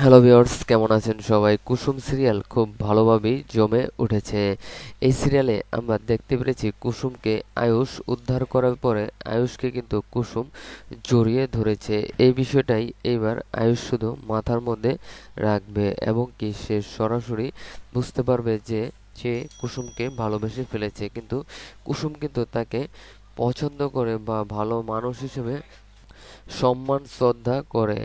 Hello viewers কেমন আছেন সবাই? কুসুম সিরিয়াল খুব ভালোভাবেই জমে উঠেছে। এই সিরিয়ালে আমরা দেখতে পেরেছি কুসুমকে আয়ুষ উদ্ধার করার পরে আয়ুষকে কিন্তু কুসুম জড়িয়ে ধরেছে। এই বিষয়টাই এইবার আয়ুষ শুধু মাথার মধ্যে রাখবে এবং কি সে সরাসরি বুঝতে পারবে যে সে কুসুমকে ভালোবেসে ফেলেছে। কিন্তু কুসুম কিন্তু তাকে পছন্দ করে বা ভালো মানুষ হিসেবে সম্মান, শ্রদ্ধা করে।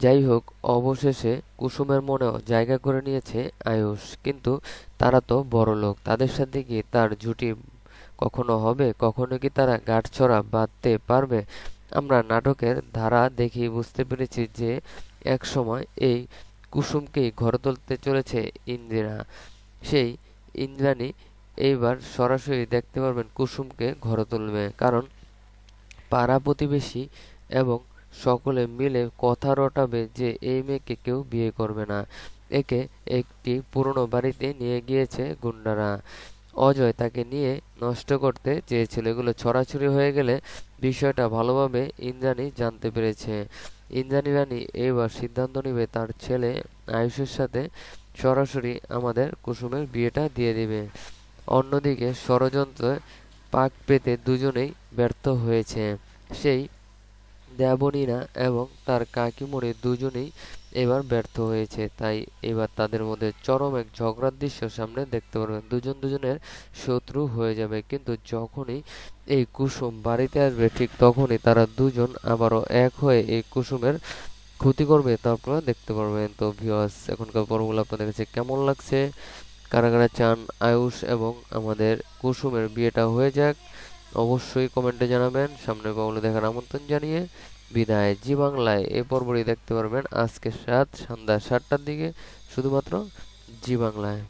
যাই হোক অবশেষে কুসুমের মনেও জায়গা করে নিয়েছে আয়ুষ। কিন্তু তারা তো বড়লোক তাদের সাথে কি তার জুটি কখনো হবে? কখনো কি তারা গাঁটছড়া বাঁধতে পারবে? আমরা নাটকের ধারা দেখেই বুঝতে পেরেছি যে এক সময় এই কুসুমকেই ঘরে তুলতে চলেছে ইন্দিরা। সেই ইন্দ্রাণী এইবার সরাসরি দেখতে পারবেন কুসুমকে ঘরে তুলবে। কারণ পাড়া প্রতিবেশী এবং সকলে মিলে কথা রটাবে যে এই মেয়েকে কেউ বিয়ে করবে না। একে একটি পুরনো বাড়িতে নিয়ে গিয়েছে গুন্ডারা। অজয় তাকে নিয়ে নষ্ট করতে চেয়েছিল এগুলো ছড়াছড়ি হয়ে গেলে বিষয়টা ভালোভাবে ইন্দ্রাণী জানতে পেরেছে। ইন্দ্রাণী রানী এবার সিদ্ধান্ত নেবে তার ছেলে আয়ুষের সাথে সরাসরি আমাদের কুসুমের বিয়েটা দিয়ে দিবে। অন্যদিকে ষড়যন্ত্রে পাক পেতে দুজনেই ব্যর্থ হয়েছে। সেই দেবনীনা এবং তার কাকিমুড়ি দুজনেই এবার ব্যর্থ হয়েছে। তাই এবার তাদের মধ্যে চরম এক ঝগড়ার দৃশ্য সামনে দেখতে পারবেন। দুজন দুজনের শত্রু হয়ে যাবে। কিন্তু যখনই এই কুসুম বাড়িতে আসবে, ঠিক তখনই তারা দুজন আবারও এক হয়ে এই কুসুমের ক্ষতি করবে তা আপনারা দেখতে পারবেন। তো ভিউয়ার্স এখনকার পর্বগুলো আপনাদের কাছে কেমন লাগছে? কারা কারা চান আয়ুষ এবং আমাদের কুসুমের বিয়েটা হয়ে যাক। অবশ্যই কমেন্টে জানাবেন, সামনে পাবলে দেখার আমন্ত্রণ জানিয়ে বিদায়। জি বাংলায়, এ পর্বটি দেখতে পারবেন আজকে সাত, সন্ধ্যা সাতটার দিকে, শুধুমাত্র জি বাংলায়।